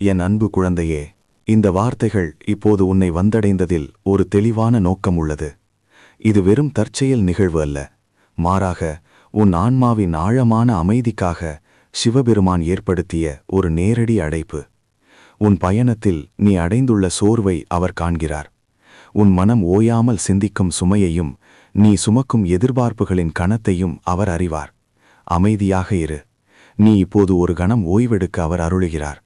என் அன்பு குழந்தையே இந்த வார்த்தைகள் இப்போது உன்னை வந்தடைந்ததில் ஒரு தெளிவான நோக்கம் உள்ளது. இது வெறும் தற்செயல் நிகழ்வு அல்ல. மாறாக உன் ஆன்மாவின் ஆழமான அமைதிக்காக சிவபெருமான் ஏற்படுத்திய ஒரு நேரடி அழைப்பு உன் பயணத்தில் நீ அடைந்துள்ள சோர்வை அவர் காண்கிறார். உன் மனம் ஓயாமல் சிந்திக்கும் சுமையையும் நீ சுமக்கும் எதிர்பார்ப்புகளின் கணத்தையும் அவர் அறிவார். அமைதியாக இரு. நீ இப்போது ஒரு கணம் ஓய்வெடுக்க அவர் அருளுகிறார்.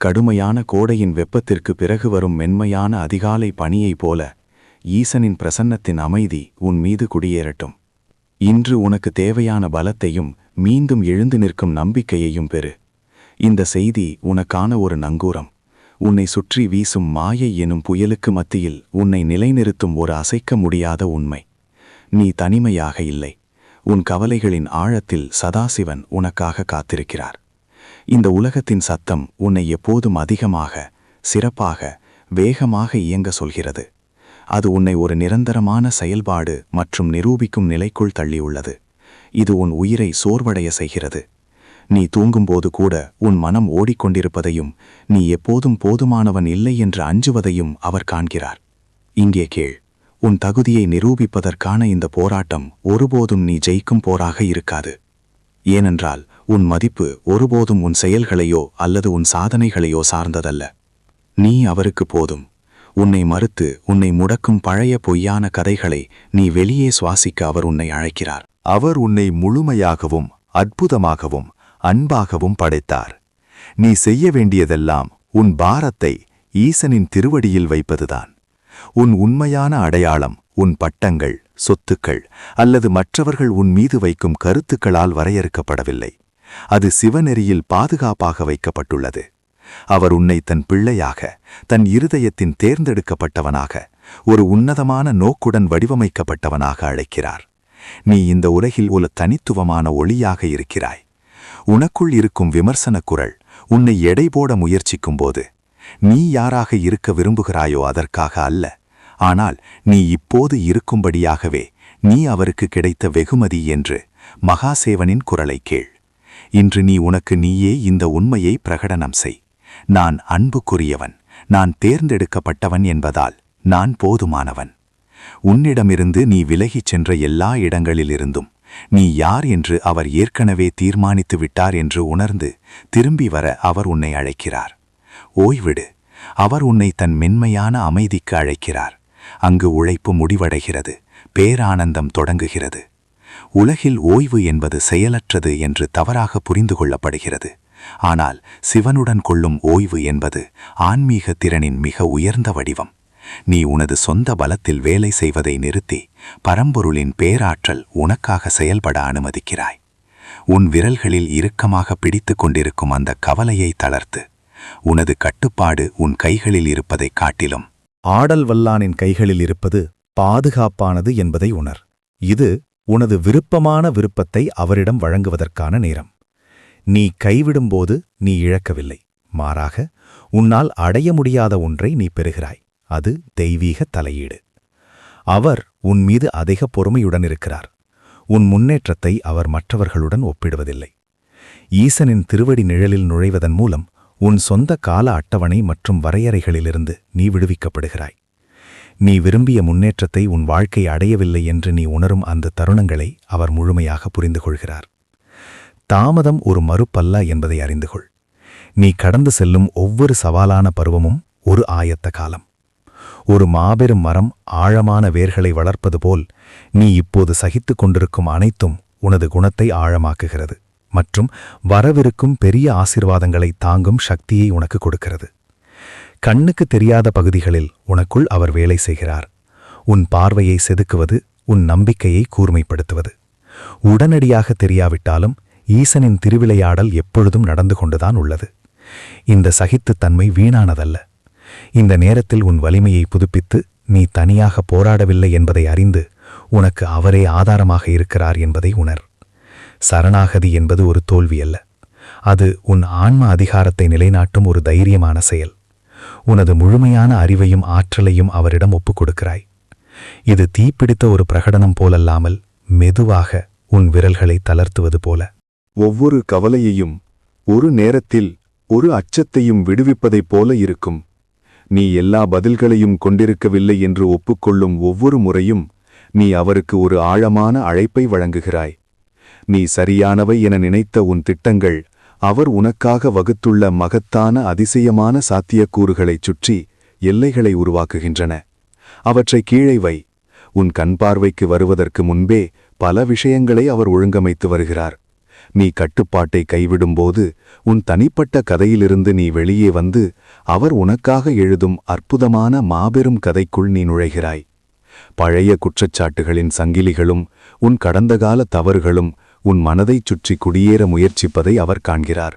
கடுமையான கோடையின் வெப்பத்திற்கு பிறகு வரும் மென்மையான அதிகாலை பணியைப் போல ஈசனின் பிரசன்னத்தின் அமைதி உன் மீது குடியேறட்டும். இன்று உனக்கு தேவையான பலத்தையும் மீண்டும் எழுந்து நிற்கும் நம்பிக்கையையும் பெறு. இந்த செய்தி உனக்கான ஒரு நங்கூரம். உன்னை சுற்றி வீசும் மாயை எனும் புயலுக்கு மத்தியில் உன்னை நிலைநிறுத்தும் ஒரு அசைக்க முடியாத உண்மை. நீ தனிமையாக இல்லை. உன் கவலைகளின் ஆழத்தில் சதாசிவன் உனக்காக காத்திருக்கிறார். இந்த உலகத்தின் சத்தம் உன்னை எப்போதும் அதிகமாக சிறப்பாக வேகமாக இயங்க சொல்கிறது. அது உன்னை ஒரு நிரந்தரமான செயல்பாடு மற்றும் நிரூபிக்கும் நிலைக்குள் தள்ளியுள்ளது. இது உன் உயிரை சோர்வடைய செய்கிறது. நீ தூங்கும்போது கூட உன் மனம் ஓடிக்கொண்டிருப்பதையும் நீ எப்போதும் போதுமானவன் இல்லை என்று அஞ்சுவதையும் அவர் காண்கிறார். இங்கே கேள் உன் தகுதியை நிரூபிப்பதற்கான இந்த போராட்டம் ஒருபோதும் நீ ஜெயிக்கும் போராக இருக்காது. ஏனென்றால் உன் மதிப்பு ஒருபோதும் உன் செயல்களையோ அல்லது உன் சாதனைகளையோ சார்ந்ததல்ல. நீ அவருக்கு போதும். உன்னை மறுத்து உன்னை முடக்கும் பழைய பொய்யான கதைகளை நீ வெளியே சுவாசிக்க அவர் உன்னை அழைக்கிறார். அவர் உன்னை முழுமையாகவும் அற்புதமாகவும் அன்பாகவும் படைத்தார். நீ செய்ய வேண்டியதெல்லாம் உன் பாரத்தை ஈசனின் திருவடியில் வைப்பதுதான். உன் உண்மையான அடையாளம் உன் பட்டங்கள் சொத்துக்கள் அல்லது மற்றவர்கள் உன் மீது வைக்கும் கருத்துக்களால் வரையறுக்கப்படவில்லை. அது சிவநெறியில் பாதுகாப்பாக வைக்கப்பட்டுள்ளது. அவர் உன்னை தன் பிள்ளையாக தன் இருதயத்தின் தேர்ந்தெடுக்கப்பட்டவனாக ஒரு உன்னதமான நோக்குடன் வடிவமைக்கப்பட்டவனாக அழைக்கிறார். நீ இந்த உலகில் ஒரு தனித்துவமான ஒளியாக இருக்கிறாய். உனக்குள் இருக்கும் விமர்சன குரல் உன்னை எடை போட முயற்சிக்கும்போது நீ யாராக இருக்க விரும்புகிறாயோ அதற்காக அல்ல ஆனால் நீ இப்போது இருக்கும்படியாகவே நீ அவருக்கு கிடைத்த வெகுமதி என்று மகாசேவனின் குரலை கேள். இன்று நீ உனக்கு நீயே இந்த உண்மையை பிரகடனம் செய். நான் அன்புக்குரியவன் நான் தேர்ந்தெடுக்கப்பட்டவன் என்பதால் நான் போதுமானவன். உன்னிடமிருந்து நீ விலகிச் சென்ற எல்லா இடங்களிலிருந்தும் நீ யார் என்று அவர் ஏற்கனவே தீர்மானித்து விட்டார் என்று உணர்ந்து திரும்பி வர அவர் உன்னை அழைக்கிறார். ஓய்விடு அவர் உன்னை தன் மென்மையான அமைதிக்கு அழைக்கிறார். அங்கு உழைப்பு முடிவடைகிறது பேரானந்தம் தொடங்குகிறது. உலகில் ஓய்வு என்பது செயலற்றது என்று தவறாக புரிந்து கொள்ளப்படுகிறது. ஆனால் சிவனுடன் கொள்ளும் ஓய்வு என்பது ஆன்மீக திறனின் மிக உயர்ந்த வடிவம். நீ உனது சொந்த பலத்தில் வேலை செய்வதை நிறுத்தி பரம்பொருளின் பேராற்றல் உனக்காக செயல்பட அனுமதிக்கிறாய். உன் விரல்களில் இறுக்கமாக பிடித்து கொண்டிருக்கும் அந்த கவலையை தளர்த்து உனது கட்டுப்பாடு உன் கைகளில் இருப்பதைக் காட்டிலும் ஆடல் வல்லானின் கைகளில் இருப்பது பாதுகாப்பானது என்பதை உணர். இது உனது விருப்பமான விருப்பத்தை அவரிடம் வழங்குவதற்கான நேரம். நீ கைவிடும்போது நீ இழக்கவில்லை. மாறாக உன்னால் அடைய முடியாத ஒன்றை நீ பெறுகிறாய். அது தெய்வீக தலையீடு. அவர் உன் மீது அதிக பொறுமையுடன் இருக்கிறார். உன் முன்னேற்றத்தை அவர் மற்றவர்களுடன் ஒப்பிடுவதில்லை. ஈசனின் திருவடி நிழலில் நுழைவதன் மூலம் உன் சொந்த கால அட்டவணை மற்றும் வரையறைகளிலிருந்து நீ விடுவிக்கப்படுகிறாய். நீ விரும்பிய முன்னேற்றத்தை உன் வாழ்க்கை அடையவில்லை என்று நீ உணரும் அந்த தருணங்களை அவர் முழுமையாக புரிந்து கொள்கிறார். தாமதம் ஒரு மறுப்பல்ல என்பதை அறிந்து கொள். நீ கடந்து செல்லும் ஒவ்வொரு சவாலான பருவமும் ஒரு ஆயத்த காலம். ஒரு மாபெரும் மரம் ஆழமான வேர்களை வளர்ப்பது போல் நீ இப்போது சகித்துக் கொண்டிருக்கும் அனைத்தும் உனது குணத்தை ஆழமாக்குகிறது. மற்றும் வரவிருக்கும் பெரிய ஆசிர்வாதங்களை தாங்கும் சக்தியை உனக்கு கொடுக்கிறது. கண்ணுக்கு தெரியாத பகுதிகளில் உனக்குள் அவர் வேலை செய்கிறார். உன் பார்வையை செதுக்குவது உன் நம்பிக்கையை கூர்மைப்படுத்துவது. உடனடியாக தெரியாவிட்டாலும் ஈசனின் திருவிளையாடல் எப்பொழுதும் நடந்து கொண்டுதான் உள்ளது. இந்த சகித்துத்தன்மை வீணானதல்ல. இந்த நேரத்தில் உன் வலிமையை புதுப்பித்து நீ தனியாக போராடவில்லை என்பதை அறிந்து உனக்கு அவரே ஆதாரமாக இருக்கிறார் என்பதை உணர். சரணாகதி என்பது ஒரு தோல்வி அல்ல. அது உன் ஆன்ம அதிகாரத்தை நிலைநாட்டும் ஒரு தைரியமான செயல். உனது முழுமையான அறிவையும் ஆற்றலையும் அவரிடம் ஒப்புக் கொடுக்கிறாய். இது தீப்பிடித்த ஒரு பிரகடனம் போலல்லாமல் மெதுவாக உன் விரல்களை தளர்த்துவது போல. ஒவ்வொரு கவலையையும் ஒரு நேரத்தில் ஒரு அச்சத்தையும் விடுவிப்பதைப் போல இருக்கும். நீ எல்லா பதில்களையும் கொண்டிருக்கவில்லை என்று ஒப்புக்கொள்ளும் ஒவ்வொரு முறையும் நீ அவருக்கு ஒரு ஆழமான அழைப்பை வழங்குகிறாய். நீ சரியானவை என நினைத்த உன் திட்டங்கள் அவர் உனக்காக வகுத்துள்ள மகத்தான அதிசயமான சாத்தியக்கூறுகளைச் சுற்றி எல்லைகளை உருவாக்குகின்றன. அவற்றை கீழே வை. உன் கண் பார்வைக்கு வருவதற்கு முன்பே பல விஷயங்களை அவர் ஒழுங்கமைத்து வருகிறார். நீ கட்டுப்பாட்டை கைவிடும்போது உன் தனிப்பட்ட கதையிலிருந்து நீ வெளியே வந்து அவர் உனக்காக எழுதும் அற்புதமான மாபெரும் கதைக்குள் நீ நுழைகிறாய். பழைய குற்றச்சாட்டுகளின் சங்கிலிகளும் உன் கடந்த கால தவறுகளும் உன் மனதைச் சுற்றி குடியேற முயற்சிப்பதை அவர் காண்கிறார்.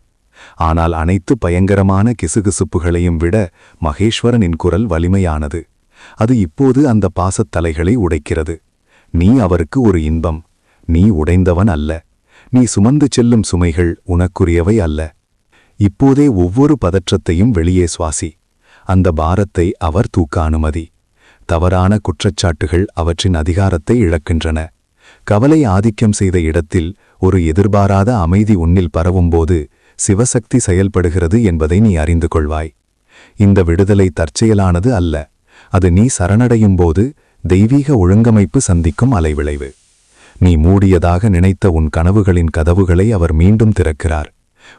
ஆனால் அனைத்து பயங்கரமான கிசுகிசுப்புகளையும் விட மகேஸ்வரனின் குரல் வலிமையானது. அது இப்போது அந்த பாசத்தலைகளை உடைக்கிறது. நீ அவருக்கு ஒரு இன்பம். நீ உடைந்தவன் அல்ல. நீ சுமந்து செல்லும் சுமைகள் உனக்குரியவை அல்ல. இப்போதே ஒவ்வொரு பதற்றத்தையும் வெளியே சுவாசி. அந்த பாரத்தை அவர் தூக்க அனுமதி தவறான குற்றச்சாட்டுகள் அவற்றின் அதிகாரத்தை இழக்கின்றன. கவலை ஆதிக்கம் செய்த இடத்தில் ஒரு எதிர்பாராத அமைதி உன்னில் பரவும்போது சிவசக்தி செயல்படுகிறது என்பதை நீ அறிந்து கொள்வாய். இந்த விடுதலை தற்செயலானது அல்ல. அது நீ சரணடையும் போது தெய்வீக ஒழுங்கமைப்பு சந்திக்கும் அலைவிளைவு. நீ மூடியதாக நினைத்த உன் கனவுகளின் கதவுகளை அவர் மீண்டும் திறக்கிறார்.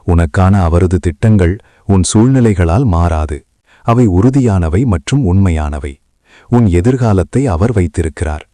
உனக்கான அவரது திட்டங்கள் உன் சூழ்நிலைகளால் மாறாது. அவை உறுதியானவை மற்றும் உண்மையானவை. உன் எதிர்காலத்தை அவர் வைத்திருக்கிறார்.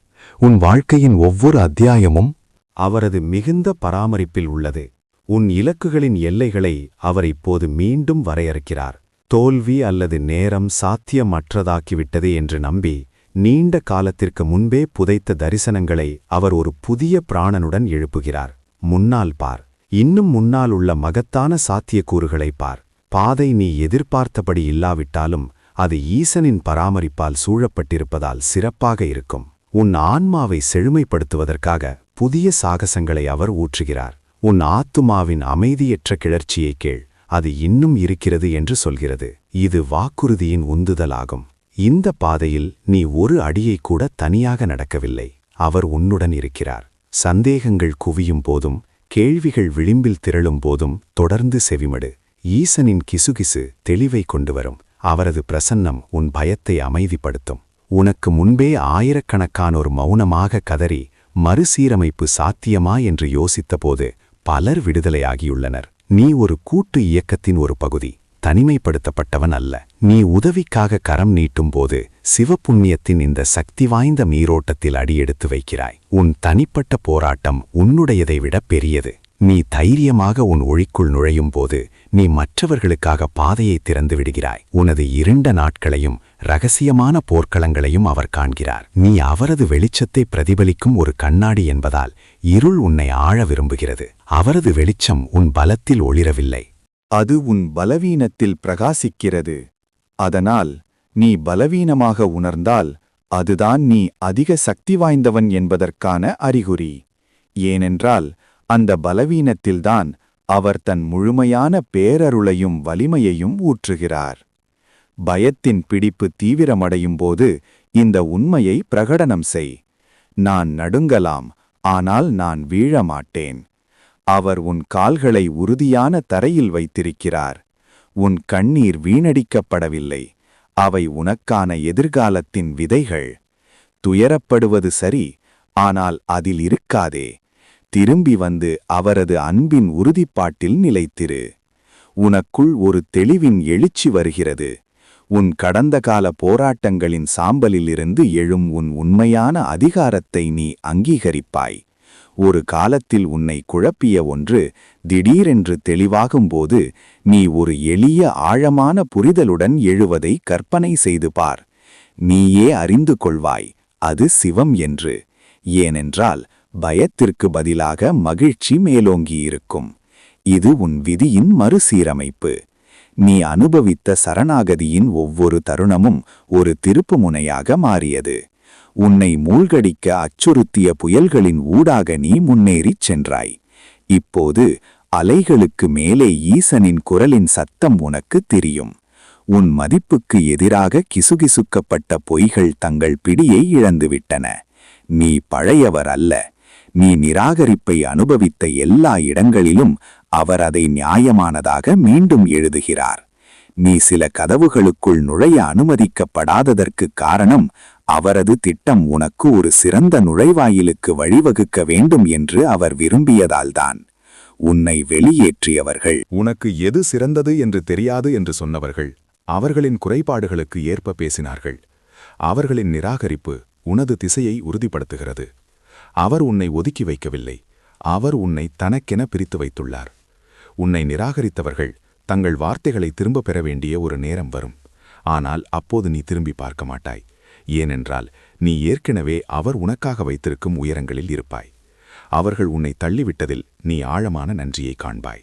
உன் வாழ்க்கையின் ஒவ்வொரு அத்தியாயமும் அவரது மிகுந்த பராமரிப்பில் உள்ளது. உன் இலக்குகளின் எல்லைகளை அவர் இப்போது மீண்டும் வரையறுக்கிறார். தோல்வி அல்லது நேரம் சாத்தியமற்றதாக்கிவிட்டது என்று நம்பி நீண்ட காலத்திற்கு முன்பே புதைத்த தரிசனங்களை அவர் ஒரு புதிய பிராணனுடன் எழுப்புகிறார். முன்னால் பார். இன்னும் முன்னால் உள்ள மகத்தான சாத்தியக்கூறுகளை பார். பாதை நீ எதிர்பார்த்தபடி இல்லாவிட்டாலும் அது ஈசனின் பராமரிப்பால் சூழப்பட்டிருப்பதால் சிறப்பாக இருக்கும். உன் ஆன்மாவை செழுமைப்படுத்துவதற்காக புதிய சாகசங்களை அவர் ஊற்றுகிறார். உன் ஆத்துமாவின் அமைதியற்ற கிளர்ச்சியை கேள். அது இன்னும் இருக்கிறது என்று சொல்கிறது. இது வாக்குறுதியின் உந்துதலாகும். இந்த பாதையில் நீ ஒரு அடியை கூட தனியாக நடக்கவில்லை. அவர் உன்னுடன் இருக்கிறார். சந்தேகங்கள் குவியும் போதும் கேள்விகள் விளிம்பில் திரளும் போதும் தொடர்ந்து செவிமடு. ஈசனின் கிசுகிசு தெளிவை கொண்டு வரும். அவரது பிரசன்னம் உன் பயத்தை அமைதிப்படுத்தும். உனக்கு முன்பே ஆயிரக்கணக்கானோர் மௌனமாக கதறி மறுசீரமைப்பு சாத்தியமா என்று யோசித்தபோது பலர் விடுதலையாகியுள்ளனர். நீ ஒரு கூட்டு இயக்கத்தின் ஒரு பகுதி தனிமைப்படுத்தப்பட்டவன் அல்ல. நீ உதவிக்காக கரம் நீட்டும்போது சிவப்புண்ணியத்தின் இந்த சக்தி வாய்ந்த மீரோட்டத்தில் அடியெடுத்து வைக்கிறாய். உன் தனிப்பட்ட போராட்டம் உன்னுடையதை விட பெரியது. நீ தைரியமாக உன் ஒழிக்குள் நுழையும் போது நீ மற்றவர்களுக்காக பாதையை திறந்து விடுகிறாய். உனது இருண்ட நாட்களையும் ரகசியமான போர்க்களங்களையும் அவர் காண்கிறார். நீ அவரது வெளிச்சத்தை பிரதிபலிக்கும் ஒரு கண்ணாடி என்பதால் இருள் உன்னை ஆழ விரும்புகிறது. அவரது வெளிச்சம் உன் பலத்தில் ஒளிரவில்லை. அது உன் பலவீனத்தில் பிரகாசிக்கிறது. அதனால் நீ பலவீனமாக உணர்ந்தால் அதுதான் நீ அதிக சக்தி வாய்ந்தவன் என்பதற்கான அறிகுறி. ஏனென்றால் அந்த பலவீனத்தில்தான் அவர் தன் முழுமையான பேரருளையும் வலிமையையும் ஊற்றுகிறார். பயத்தின் பிடிப்பு தீவிரமடையும்போது இந்த உண்மையை பிரகடனம் செய். நான் நடுங்கலாம் ஆனால் நான் வீழமாட்டேன். அவர் உன் கால்களை உறுதியான தரையில் வைத்திருக்கிறார். உன் கண்ணீர் வீணடிக்கப்படவில்லை. அவை உனக்கான எதிர்காலத்தின் விதைகள். துயரப்படுவது சரி ஆனால் அதில் இருக்காதே. திரும்பி வந்து அவரது அன்பின் உறுதிப்பாட்டில் நிலைத்திரு. உனக்குள் ஒரு தெளிவின் எழுச்சி வருகிறது. உன் கடந்த கால போராட்டங்களின் சாம்பலிலிருந்து எழும் உன் உண்மையான அதிகாரத்தை நீ அங்கீகரிப்பாய். ஒரு காலத்தில் உன்னை குழப்பிய ஒன்று திடீரென்று தெளிவாகும்போது நீ ஒரு எளிய ஆழமான புரிதலுடன் எழுவதை கற்பனை செய்து பார். நீயே அறிந்து கொள்வாய் அது சிவம் என்று. ஏனென்றால் பயத்திற்கு பதிலாக மகிழ்ச்சி மேலோங்கியிருக்கும். இது உன் விதியின் மறுசீரமைப்பு. நீ அனுபவித்த சரணாகதியின் ஒவ்வொரு தருணமும் ஒரு திருப்பு முனையாக மாறியது. உன்னை மூழ்கடிக்க அச்சுறுத்திய புயல்களின் ஊடாக நீ முன்னேறிச் சென்றாய். இப்போது அலைகளுக்கு மேலே ஈசனின் குரலின் சத்தம் உனக்கு தெரியும். உன் மதிப்புக்கு எதிராக கிசுகிசுக்கப்பட்ட பொய்கள் தங்கள் பிடியை இழந்துவிட்டன. நீ பழையவர் அல்ல. நீ நிராகரிப்பை அனுபவித்த எல்லா இடங்களிலும் அவர் அதை நியாயமானதாக மீண்டும் எழுதுகிறார். நீ சில கதவுகளுக்குள் நுழைய அனுமதிக்கப்படாததற்கு காரணம் அவரது திட்டம் உனக்கு ஒரு சிறந்த நுழைவாயிலுக்கு வழிவகுக்க வேண்டும் என்று அவர் விரும்பியதால்தான். உன்னை வெளியேற்றியவர்கள் உனக்கு எது சிறந்தது என்று தெரியாது என்று சொன்னவர்கள் அவர்களின் குறைபாடுகளுக்கு ஏற்ப பேசினார்கள். அவர்களின் நிராகரிப்பு உனது திசையை உறுதிப்படுத்துகிறது. அவர் உன்னை ஒதுக்கி வைக்கவில்லை. அவர் உன்னை தனக்கென பிரித்து வைத்துள்ளார். உன்னை நிராகரித்தவர்கள் தங்கள் வார்த்தைகளை திரும்பப் பெற வேண்டிய ஒரு நேரம் வரும். ஆனால் அப்போது நீ திரும்பி பார்க்க மாட்டாய். ஏனென்றால் நீ ஏற்கனவே அவர் உனக்காக வைத்திருக்கும் உயரங்களில் இருப்பாய். அவர்கள் உன்னை தள்ளிவிட்டதில் நீ ஆழமான நன்றியை காண்பாய்.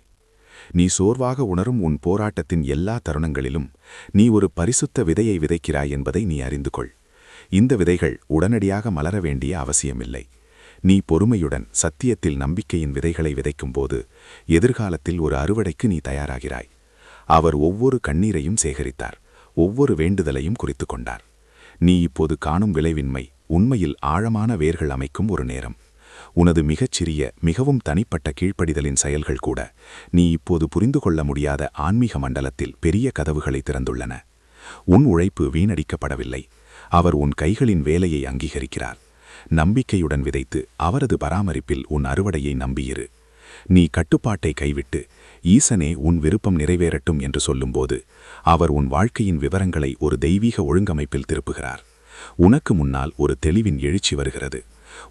நீ சோர்வாக உணரும் உன் போராட்டத்தின் எல்லா தருணங்களிலும் நீ ஒரு பரிசுத்த விதையை விதைக்கிறாய் என்பதை நீ அறிந்து கொள். இந்த விதைகள் உடனடியாக மலர வேண்டிய அவசியமில்லை. நீ பொறுமையுடன் சத்தியத்தில் நம்பிக்கையின் விதைகளை விதைக்கும்போது எதிர்காலத்தில் ஒரு அறுவடைக்கு நீ தயாராகிறாய். அவர் ஒவ்வொரு கண்ணீரையும் சேகரித்தார் ஒவ்வொரு வேண்டுதலையும் குறித்து கொண்டார். நீ இப்போது காணும் விளைவின்மை உண்மையில் ஆழமான வேர்கள் அமைக்கும் ஒரு நேரம். உனது மிகச்சிறிய மிகவும் தனிப்பட்ட கீழ்ப்படிதலின் செயல்கள் கூட நீ இப்போது புரிந்து கொள்ள முடியாத ஆன்மீக மண்டலத்தில் பெரிய கதவுகளை திறந்துள்ளன. உன் உழைப்பு வீணடிக்கப்படவில்லை. அவர் உன் கைகளின் வேலையை அங்கீகரிக்கிறார். நம்பிக்கையுடன் விதைத்து அவரது பராமரிப்பில் உன் அறுவடையை நம்பியிரு. நீ கட்டுப்பாட்டை கைவிட்டு ஈசனே உன் விருப்பம் நிறைவேறட்டும் என்று சொல்லும்போது அவர் உன் வாழ்க்கையின் விவரங்களை ஒரு தெய்வீக ஒழுங்கமைப்பில் திருப்புகிறார். உனக்கு முன்னால் ஒரு தெளிவின் எழுச்சி வருகிறது.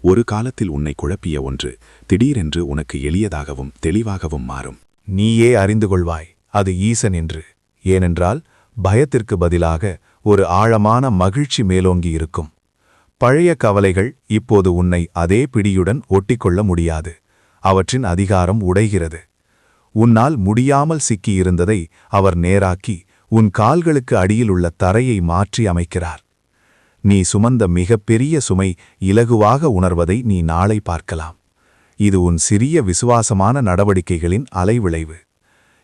ஒரு காலத்தில் உன்னை குழப்பிய ஒன்று திடீரென்று உனக்கு எளியதாகவும் தெளிவாகவும் மாறும். நீயே அறிந்து கொள்வாய் அது ஈசன் என்று. ஏனென்றால் பயத்திற்கு பதிலாக ஒரு ஆழமான மகிழ்ச்சி மேலோங்கி இருக்கும் பழைய கவலைகள் இப்போது உன்னை அதே பிடியுடன் ஒட்டிக்கொள்ள முடியாது. அவற்றின் அதிகாரம் உடைகிறது. உன்னால் முடியாமல் சிக்கியிருந்ததை அவர் நேராக்கி உன் கால்களுக்கு அடியிலுள்ள தரையை மாற்றி அமைக்கிறார். நீ சுமந்த மிகப்பெரிய சுமை இலகுவாக உணர்வதை நீ நாளை பார்க்கலாம். இது உன் சிறிய விசுவாசமான நடவடிக்கைகளின் அலைவிளைவு.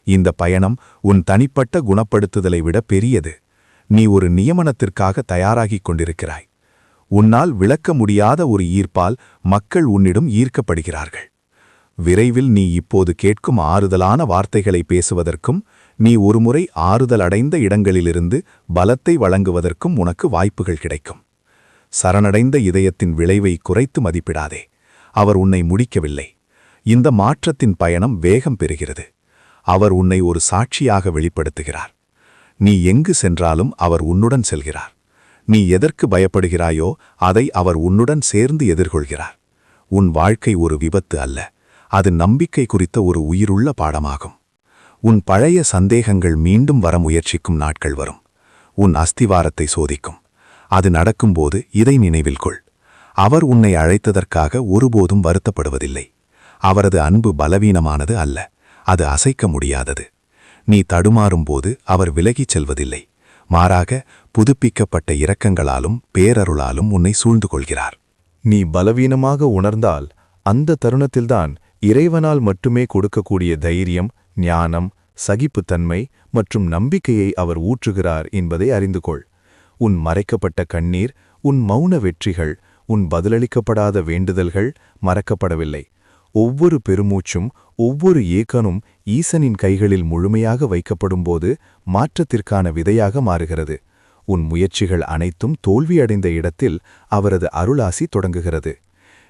இந்த பயணம் உன் தனிப்பட்ட குணப்படுத்துதலை விட பெரியது. நீ ஒரு நியமனத்திற்காக தயாராகிக் கொண்டிருக்கிறாய். உன்னால் விளக்க முடியாத ஒரு ஈர்ப்பால் மக்கள் உன்னிடம் ஈர்க்கப்படுகிறார்கள். விரைவில் நீ இப்போது கேட்கும் ஆறுதலான வார்த்தைகளை பேசுவதற்கும் நீ ஒருமுறை ஆறுதல் அடைந்த இடங்களிலிருந்து பலத்தை வழங்குவதற்கும் உனக்கு வாய்ப்புகள் கிடைக்கும். சரணடைந்த இதயத்தின் விளைவை குறைத்து மதிப்பிடாதே. அவர் உன்னை முடிக்கவில்லை. இந்த மாற்றத்தின் பயணம் வேகம் பெறுகிறது. அவர் உன்னை ஒரு சாட்சியாக வெளிப்படுத்துகிறார். நீ எங்கு சென்றாலும் அவர் உன்னுடன் செல்கிறார். நீ எதற்கு பயப்படுகிறாயோ அதை அவர் உன்னுடன் சேர்ந்து எதிர்கொள்கிறார். உன் வாழ்க்கை ஒரு விபத்து அல்ல அது நம்பிக்கை குறித்த ஒரு உயிருள்ள பாடமாகும். உன் பழைய சந்தேகங்கள் மீண்டும் வர முயற்சிக்கும் நாட்கள் வரும். உன் அஸ்திவாரத்தை சோதிக்கும். அது நடக்கும்போது இதை நினைவில் கொள். அவர் உன்னை அழைத்ததற்காக ஒருபோதும் வருத்தப்படுவதில்லை. அவரது அன்பு பலவீனமானது அல்ல அது அசைக்க முடியாதது. நீ தடுமாறும்போது அவர் விலகிச் செல்வதில்லை. மாறாக புதுப்பிக்கப்பட்ட இரக்கங்களாலும் பேரருளாலும் உன்னை சூழ்ந்து கொள்கிறார் நீ பலவீனமாக உணர்ந்தால் அந்த தருணத்தில்தான் இறைவனால் மட்டுமே கொடுக்கக்கூடிய தைரியம் ஞானம் சகிப்புத்தன்மை மற்றும் நம்பிக்கையை அவர் ஊற்றுகிறார் என்பதை அறிந்து கொள் உன் மறைக்கப்பட்ட கண்ணீர் உன் மௌன வெற்றிகள் உன் பதிலளிக்கப்படாத வேண்டுதல்கள் மறக்கப்படவில்லை. ஒவ்வொரு பெருமூச்சும் ஒவ்வொரு ஏக்கனும் ஈசனின் கைகளில் முழுமையாக வைக்கப்படும்போது மாற்றத்திற்கான விதையாக மாறுகிறது. உன் முயற்சிகள் அனைத்தும் தோல்வியடைந்த இடத்தில் அவரது அருளாசி தொடங்குகிறது.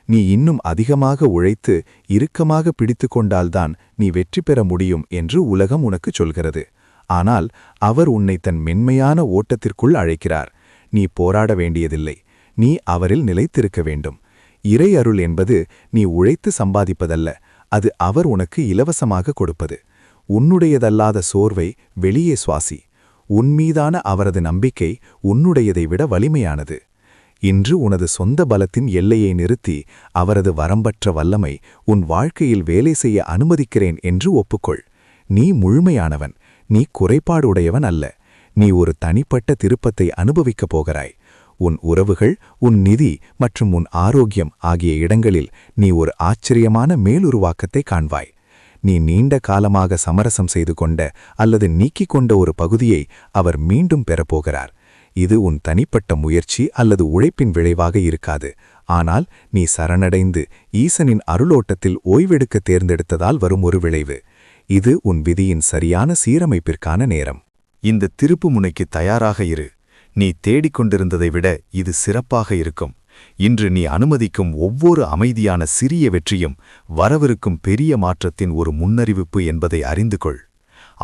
நீ இன்னும் அதிகமாக உழைத்து இறுக்கமாக பிடித்து கொண்டால்தான் நீ வெற்றி பெற முடியும் என்று உலகம் உனக்குச் சொல்கிறது. ஆனால் அவர் உன்னை தன் மென்மையான ஓட்டத்திற்குள் அழைக்கிறார். நீ போராட வேண்டியதில்லை. நீ அவரில் நிலைத்திருக்க வேண்டும். இறை அருள் என்பது நீ உழைத்து சம்பாதிப்பதல்ல. அது அவர் உனக்கு இலவசமாக கொடுப்பது. உன்னுடையதல்லாத சோர்வை வெளியே சுவாசி. உன்மீதான அவரது நம்பிக்கை உன்னுடையதை விட வலிமையானது. இன்று உனது சொந்த பலத்தின் எல்லையை நிறுத்தி அவரது வரம்பற்ற வல்லமை உன் வாழ்க்கையில் வேலை செய்ய அனுமதிக்கிறேன் என்று ஒப்புக்கொள். நீ முழுமையானவன் நீ குறைபாடு உடையவன் அல்ல நீ ஒரு தனிப்பட்ட திருப்பத்தை அனுபவிக்கப் போகிறாய். உன் உறவுகள் உன் நிதி மற்றும் உன் ஆரோக்கியம் ஆகிய இடங்களில் நீ ஒரு ஆச்சரியமான மேலுருவாக்கத்தை காண்பாய். நீ நீண்ட காலமாக சமரசம் செய்து கொண்ட அல்லது நீக்கிக் கொண்ட ஒரு பகுதியை அவர் மீண்டும் பெறப்போகிறார் இது உன் தனிப்பட்ட முயற்சி அல்லது உழைப்பின் விளைவாக இருக்காது. ஆனால் நீ சரணடைந்து ஈசனின் அருளோட்டத்தில் ஓய்வெடுக்க தேர்ந்தெடுத்ததால் வரும் ஒரு விளைவு. இது உன் விதியின் சரியான சீரமைப்பிற்கான நேரம். இந்த திருப்பு முனைக்கு தயாராக இரு. நீ தேடிக்கொண்டிருந்ததை விட இது சிறப்பாக இருக்கும். இன்று நீ அனுமதிக்கும் ஒவ்வொரு அமைதியான சிறிய வெற்றியும் வரவிருக்கும் பெரிய மாற்றத்தின் ஒரு முன்னறிவிப்பு என்பதை அறிந்து கொள்.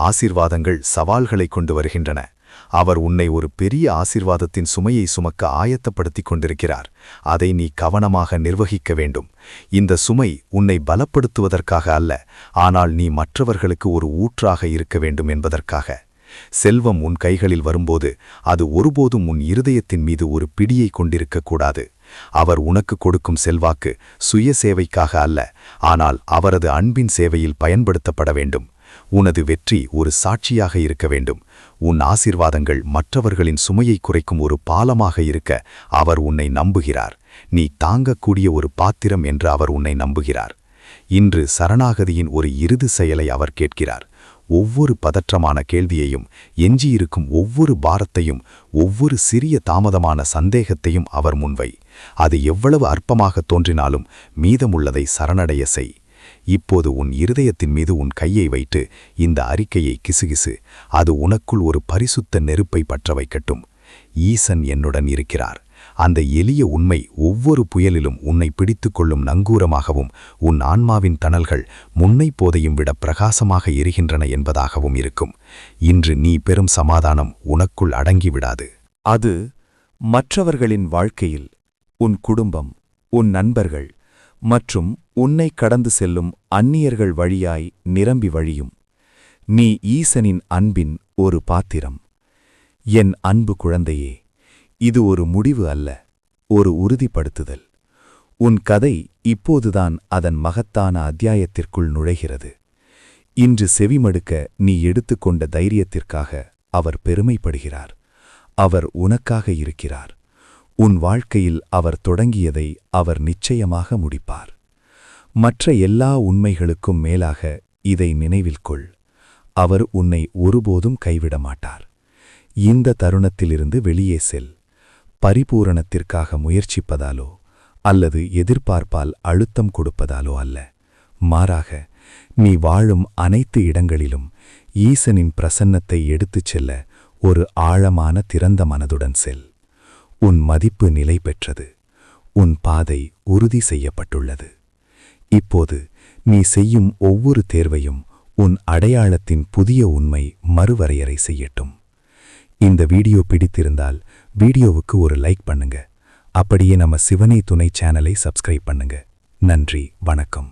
ஆசிர்வாதங்கள் சவால்களை கொண்டு வருகின்றன. அவர் உன்னை ஒரு பெரிய ஆசிர்வாதத்தின் சுமையை சுமக்க ஆயத்தப்படுத்திக் கொண்டிருக்கிறார். அதை நீ கவனமாக நிர்வகிக்க வேண்டும். இந்த சுமை உன்னை பலப்படுத்துவதற்காக அல்ல ஆனால் நீ மற்றவர்களுக்கு ஒரு ஊற்றாக இருக்க வேண்டும் என்பதற்காக. செல்வம் உன் கைகளில் வரும்போது அது ஒருபோதும் உன் இருதயத்தின் மீது ஒரு பிடியை கொண்டிருக்கக்கூடாது அவர் உனக்கு கொடுக்கும் செல்வாக்கு சுய சேவைக்காக அல்ல ஆனால் அவரது அன்பின் சேவையில் பயன்படுத்தப்பட வேண்டும். உனது வெற்றி ஒரு சாட்சியாக இருக்க வேண்டும். உன் ஆசீர்வாதங்கள் மற்றவர்களின் சுமையை குறைக்கும் ஒரு பாலமாக இருக்க அவர் உன்னை நம்புகிறார். நீ தாங்கக்கூடிய ஒரு பாத்திரம் என்று அவர் உன்னை நம்புகிறார். இன்று சரணாகதியின் ஒரு இறுதி செயலை அவர் கேட்கிறார். ஒவ்வொரு பதற்றமான கேள்வியையும் எஞ்சியிருக்கும் ஒவ்வொரு பாரத்தையும் ஒவ்வொரு சிறிய தாமதமான சந்தேகத்தையும் அவர் முன்வை. அது எவ்வளவு அற்பமாக தோன்றினாலும் மீதமுள்ளதை சரணடைய செய். இப்போது உன் இருதயத்தின் மீது உன் கையை வைத்து இந்த அறிக்கையை கிசுகிசு அது உனக்குள் ஒரு பரிசுத்த நெருப்பை பற்ற வைக்கட்டும். ஈசன் என்னுடன் இருக்கிறார். அந்த எளிய உண்மை ஒவ்வொரு புயலிலும் உன்னை பிடித்து கொள்ளும் நங்கூரமாகவும் உன் ஆன்மாவின் தணல்கள் முன்னை போதையும் விட பிரகாசமாக எரிகின்றன என்பதாகவும் இருக்கும். இன்று நீ பெறும் சமாதானம் உனக்குள் அடங்கிவிடாது. அது மற்றவர்களின் வாழ்க்கையில் உன் குடும்பம் உன் நண்பர்கள் மற்றும் உன்னை கடந்து செல்லும் அந்நியர்கள் வழியாய் நிரம்பி வழியும். நீ ஈசனின் அன்பின் ஒரு பாத்திரம். என் அன்பு குழந்தையே இது ஒரு முடிவு அல்ல ஒரு உறுதிப்படுத்துதல். உன் கதை இப்போதுதான் அதன் மகத்தான அத்தியாயத்திற்குள் நுழைகிறது. இன்று செவிமடுக்க நீ எடுத்துக்கொண்ட தைரியத்திற்காக அவர் பெருமைப்படுகிறார். அவர் உனக்காக இருக்கிறார். உன் வாழ்க்கையில் அவர் தொடங்கியதை அவர் நிச்சயமாக முடிப்பார். மற்ற எல்லா உண்மைகளுக்கும் மேலாக இதை நினைவில் கொள். அவர் உன்னை ஒருபோதும் கைவிட மாட்டார் இந்த தருணத்திலிருந்து வெளியே செல். பரிபூரணத்திற்காக முயற்சிப்பதாலோ அல்லது எதிர்பார்ப்பால் அழுத்தம் கொடுப்பதாலோ அல்ல. மாறாக நீ வாழும் அனைத்து இடங்களிலும் ஈசனின் பிரசன்னத்தை எடுத்துச் செல்ல ஒரு ஆழமான திறந்த மனதுடன் செல். உன் மதிப்பு நிலை பெற்றது. உன் பாதை உறுதி செய்யப்பட்டுள்ளது. இப்போது நீ செய்யும் ஒவ்வொரு தேர்வையும் உன் அடையாளத்தின் புதிய உண்மை மறுவரையறை செய்யட்டும். இந்த வீடியோ பிடித்திருந்தால் வீடியோவுக்கு ஒரு லைக் பண்ணுங்க. அப்படியே நம்ம சிவனை துணை சேனலை சப்ஸ்கிரைப் பண்ணுங்க. நன்றி வணக்கம்.